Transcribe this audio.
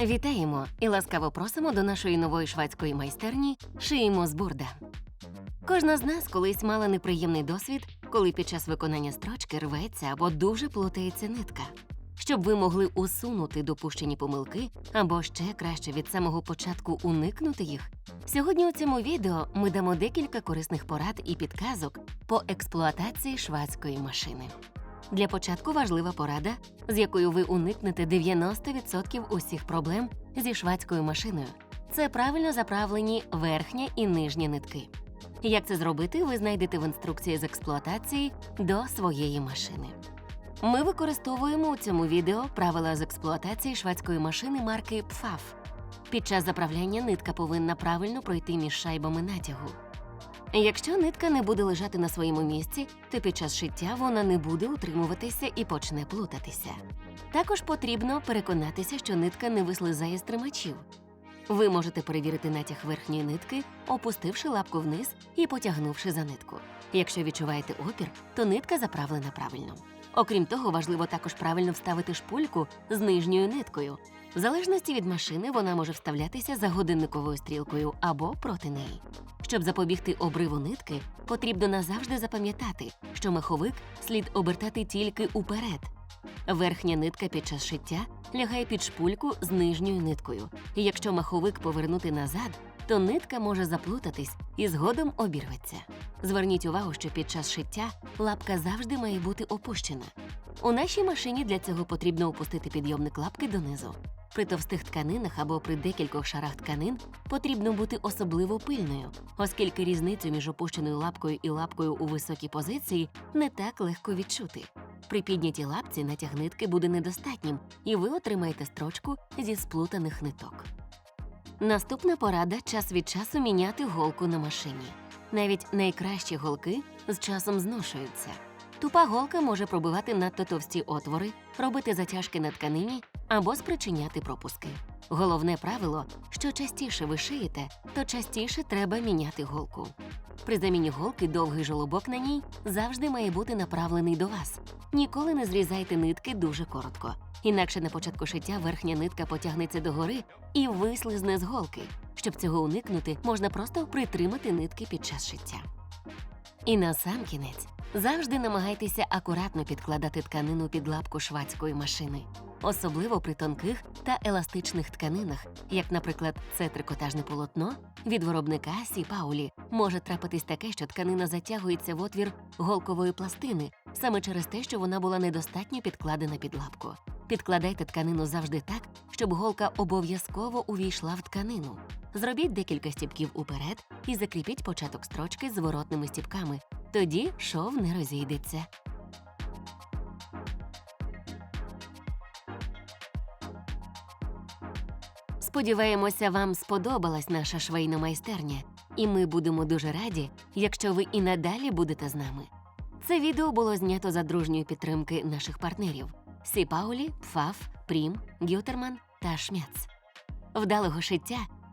Вітаємо і ласкаво просимо до нашої нової шведської майстерні Шиємо з бурда. Кожна з нас колись мала неприємний досвід, коли під час виконання строчки рветься або дуже плутається нитка. Щоб ви могли усунути допущені помилки або ще краще від самого початку уникнути їх. Сьогодні у цьому відео ми дамо декілька корисних порад і підказок по експлуатації швадської машини. Для початку важлива порада, з якою ви уникнете 90% усіх проблем зі швадською машиною. Це правильно заправлені верхня і нижня нитки. Як це зробити, ви знайдете в інструкції з експлуатації до своєї машини. Ми використовуємо у цьому відео правила з експлуатації шведської машини марки PFAF. Під час заправляння нитка повинна правильно пройти між шайбами натягу. Якщо нитка не буде лежати на своєму місці, то під час шиття вона не буде утримуватися і почне плутатися. Також потрібно переконатися, що нитка не вислизає з тримачів. Ви можете перевірити натяг верхньої нитки, опустивши лапку вниз і потягнувши за нитку. Якщо відчуваєте опір, то нитка заправлена правильно. Окрім того, важливо також правильно вставити шпульку з нижньою ниткою. В залежності від машини вона може вставлятися за годинниковою стрілкою або проти неї. Щоб запобігти обриву нитки, потрібно назавжди запам'ятати, що маховик слід обертати тільки уперед. Верхня нитка під час шиття лягає під шпульку з нижньою ниткою, і якщо маховик повернути назад, то нитка може заплутатись і згодом обірветься. Зверніть увагу, що під час шиття лапка завжди має бути опущена. У нашій машині для цього потрібно опустити підйомник лапки донизу. При товстих тканинах або при декількох шарах тканин потрібно бути особливо пильною, оскільки різницю між опущеною лапкою і лапкою у високій позиції не так легко відчути. При піднятій лапці натяг нитки буде недостатнім, і ви отримаєте строчку зі сплутаних ниток. Наступна порада час від часу міняти голку на машині. Навіть найкращі голки з часом зношуються. Тупа голка може пробивати надто товсті отвори, робити затяжки на тканині або спричиняти пропуски. Головне правило, що частіше ви шиєте, то частіше треба міняти голку. При заміні голки довгий жолобок на ній завжди має бути направлений до вас. Ніколи не зрізайте нитки дуже коротко, інакше на початку шиття верхня нитка потягнеться догори і вислизне з голки. Щоб цього уникнути, можна просто притримати нитки під час шиття. І на сам кінець завжди намагайтеся акуратно підкладати тканину під лапку швадської машини, особливо при тонких та еластичних тканинах, як, наприклад, це трикотажне полотно від виробника Сі Паулі. Може трапитись таке, що тканина затягується в отвір голкової пластини саме через те, що вона була недостатньо підкладена під лапку. Підкладайте тканину завжди так, щоб голка обов'язково увійшла в тканину. Зробіть декілька стіпків уперед і закріпіть початок строчки зворотними стіпками. Тоді шов не розійдеться. Сподіваємося, вам сподобалась наша швейна майстерня, і ми будемо дуже раді, якщо ви і надалі будете з нами. Це відео було знято за дружньої підтримки наших партнерів Сі Паулі, Пфаф, Прім, Гютерман та Шмяц. Вдалого шиття